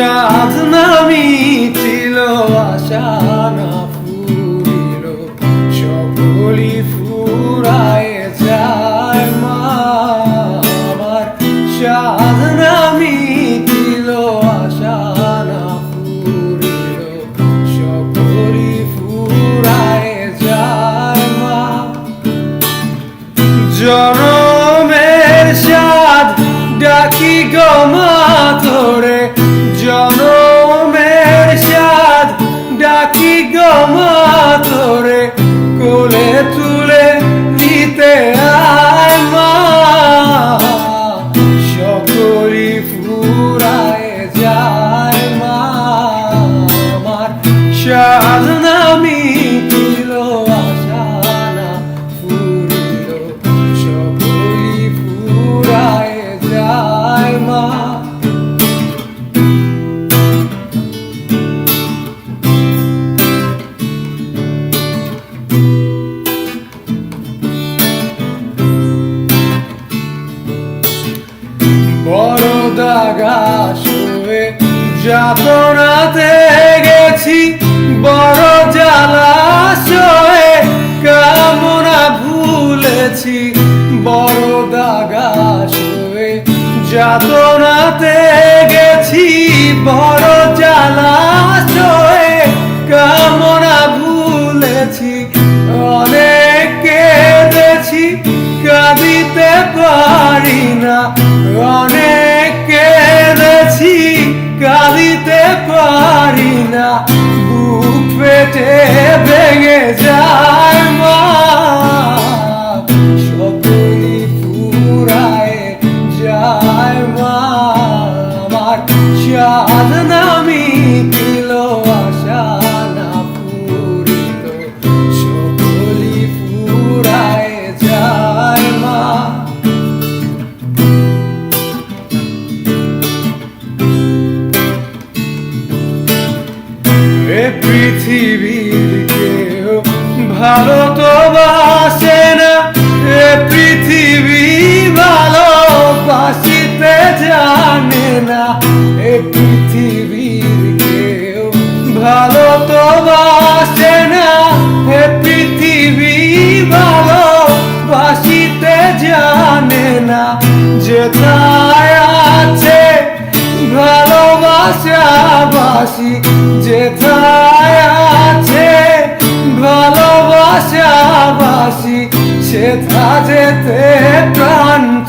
চাঁদ নামি ছিল আশা না ফুরিল। সকলি ফুরা যাতনাতে গেছি, বড় জ্বালা সয়ে কামনা ভুলেছি, বড় দাগা শুয়ে যাতনাতে গেছি, বড় জ্বালা সয়ে কামনা ভুলেছি, অনেক কেঁদেছি, কাঁদিতে পারি না, অনেক কেঁদেছি। পেটে ভেঙে যায় মা। সকলই ফুরায় যায় মা। আমার চাঁদ নামি দিল আশা না ফুরিল সকলই ফুরায় যায় মা। এ ভালো না। এ পৃথিবী ভালোবাসিতে জানে না। এ পৃথিবীর কেউ ভালো তো না। এ পৃথিবী ভালোবাসিতে জানে না। যেথায় আছে ভালোবাসাবাসি যেথায় যেতে প্রাণ চায় মা